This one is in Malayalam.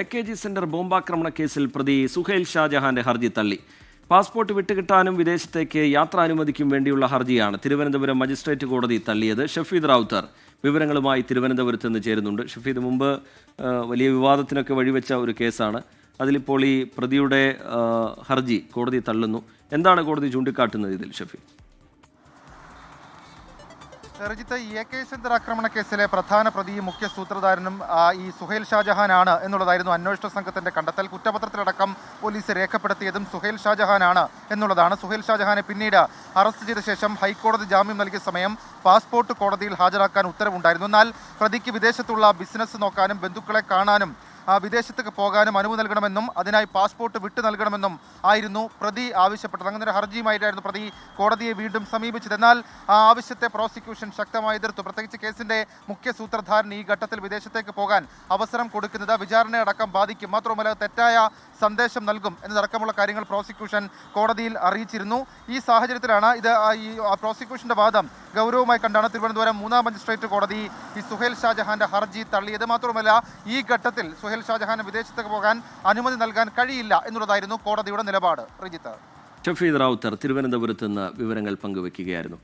എ കെ ജി സെന്റർ ബോംബാക്രമണ കേസിൽ പ്രതി സുഹൈൽ ഷാജഹാന്റെ ഹർജി തള്ളി. പാസ്പോർട്ട് വിട്ടുകിട്ടാനും വിദേശത്തേക്ക് യാത്രാനുമതിക്കും വേണ്ടിയുള്ള ഹർജിയാണ് തിരുവനന്തപുരം മജിസ്ട്രേറ്റ് കോടതി തള്ളിയത് ഷഫീദ് റാവുത്തർ. വിവരങ്ങളുമായി തിരുവനന്തപുരത്ത് നിന്ന് ചേരുന്നുണ്ട്. ഷഫീദ് മുമ്പ് വലിയ വിവാദത്തിനൊക്കെ വഴിവെച്ച ഒരു കേസാണ്. അതിലിപ്പോൾ ഈ പ്രതിയുടെ ഹർജി കോടതി തള്ളുന്നു. എന്താണ് കോടതി ചൂണ്ടിക്കാട്ടുന്നത് ഇതിൽ ഷഫീദ്? രജിത്ത് എ കെ ചന്ദ്ര ആക്രമണ കേസിലെ പ്രധാന പ്രതിയും മുഖ്യ സൂത്രധാരനും ഈ സുഹൈൽ ഷാജഹാനാണ് എന്നുള്ളതായിരുന്നു അന്വേഷണ സംഘത്തിന്റെ കണ്ടെത്തൽ. കുറ്റപത്രത്തിലടക്കം പോലീസ് രേഖപ്പെടുത്തിയതും സുഹൈൽ ഷാജഹാനാണ് എന്നുള്ളതാണ്. സുഹേൽ ഷാജഹാനെ പിന്നീട് അറസ്റ്റ് ചെയ്ത ശേഷം ഹൈക്കോടതി ജാമ്യം നൽകിയ സമയം പാസ്പോർട്ട് കോടതിയിൽ ഹാജരാക്കാൻ ഉത്തരവുണ്ടായിരുന്നു. എന്നാൽ പ്രതിക്ക് വിദേശത്തുള്ള ബിസിനസ് നോക്കാനും ബന്ധുക്കളെ കാണാനും വിദേശത്തേക്ക് പോകാനും അനുമതി നൽകണമെന്നും അതിനായി പാസ്പോർട്ട് വിട്ടു നൽകണമെന്നും ആയിരുന്നു പ്രതി ആവശ്യപ്പെട്ടത്. അങ്ങനെ ഒരു ഹർജിയുമായിട്ടായിരുന്നു പ്രതി കോടതിയെ വീണ്ടും സമീപിച്ചത്. എന്നാൽ ആ ആവശ്യത്തെ പ്രോസിക്യൂഷൻ ശക്തമായി എതിർത്തു. പ്രത്യേകിച്ച് കേസിന്റെ മുഖ്യ സൂത്രധാരൻ ഈ ഘട്ടത്തിൽ വിദേശത്തേക്ക് പോകാൻ അവസരം കൊടുക്കുന്നത് വിചാരണയടക്കം ബാധിക്കും. മാത്രവുമല്ല തെറ്റായ സന്ദേശം നൽകും എന്നതടക്കമുള്ള കാര്യങ്ങൾ പ്രോസിക്യൂഷൻ കോടതിയിൽ അറിയിച്ചിരുന്നു. ഈ സാഹചര്യത്തിലാണ് ഇത് ഈ പ്രോസിക്യൂഷന്റെ വാദം ഗൗരവമായി കണ്ടാണ് തിരുവനന്തപുരം മൂന്നാം മജിസ്ട്രേറ്റ് കോടതി ഈ സുഹേൽ ഷാജഹാന്റെ ഹർജി തള്ളിയത്. മാത്രമല്ല ഈ ഘട്ടത്തിൽ സുഹേൽ ഷാജഹാന് വിദേശത്തേക്ക് പോകാൻ അനുമതി നൽകാൻ കഴിയില്ല എന്നുള്ളതായിരുന്നു കോടതിയുടെ നിലപാട്. റിജിത്ത്. ഷഫീദ് റാവുത്തർ തിരുവനന്തപുരത്ത് നിന്ന് വിവരങ്ങൾ പങ്കുവയ്ക്കുകയായിരുന്നു